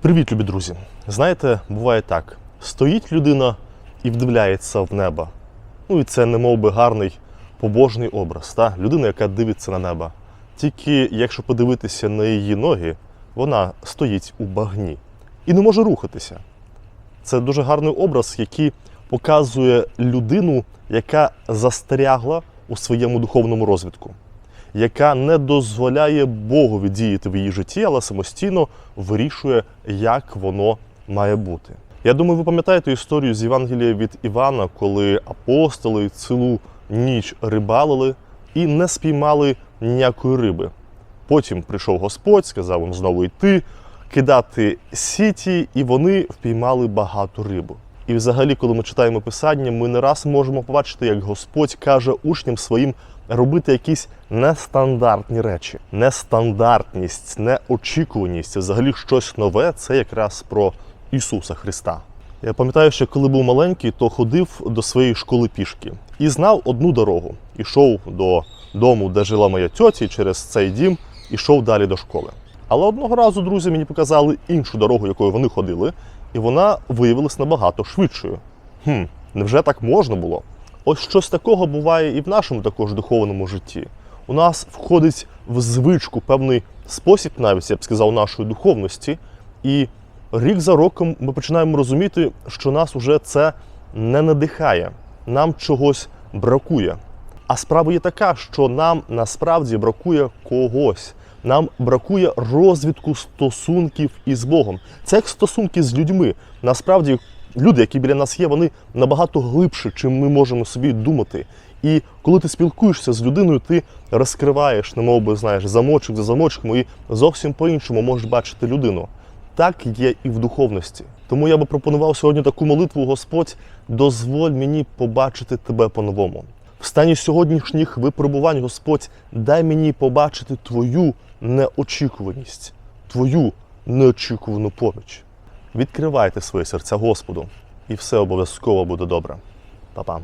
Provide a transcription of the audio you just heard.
Привіт, любі друзі! Знаєте, буває так: стоїть людина і вдивляється в небо. Ну і це не мов би гарний побожний образ, та? людина, яка дивиться на небо. Тільки якщо подивитися на її ноги, вона стоїть у багні і не може рухатися. Це дуже гарний образ, який показує людину, яка застрягла у своєму духовному розвитку, яка не дозволяє Богові діяти в її житті, але самостійно вирішує, як воно має бути. Я думаю, ви пам'ятаєте історію з Євангелія від Івана, коли апостоли цілу ніч рибалили і не спіймали ніякої риби. Потім прийшов Господь, сказав їм знову йти, кидати сіті, і вони впіймали багато риби. І взагалі, коли ми читаємо писання, ми не раз можемо побачити, як Господь каже учням своїм робити якісь нестандартні речі. Нестандартність, неочікуваність, взагалі щось нове це якраз про Ісуса Христа. Я пам'ятаю, що коли був маленький, то ходив до своєї школи пішки і знав одну дорогу. Ішов до дому, де жила моя тьотя, і через цей дім ішов далі до школи. Але одного разу друзі мені показали іншу дорогу, якою вони ходили, і вона виявилась набагато швидшою. Хм, невже так можна було? Ось щось такого буває і в нашому також духовному житті. У нас входить в звичку певний спосіб, навіть я б сказав, нашої духовності, і рік за роком ми починаємо розуміти, що нас уже це не надихає, нам чогось бракує. А справа є така, що нам насправді бракує когось. Нам бракує розвитку стосунків із Богом. Це як стосунки з людьми. Насправді, люди, які біля нас є, вони набагато глибше, чим ми можемо собі думати. І коли ти спілкуєшся з людиною, ти розкриваєш, немов би знаєш, замочок за замочком, і зовсім по-іншому можеш бачити людину. Так є і в духовності. Тому я би пропонував сьогодні таку молитву: Господь, дозволь мені побачити тебе по-новому. В стані сьогоднішніх випробувань, Господь, дай мені побачити Твою неочікуваність, Твою неочікувану поміч. Відкривайте своє серця Господу, і все обов'язково буде добре. Па-па.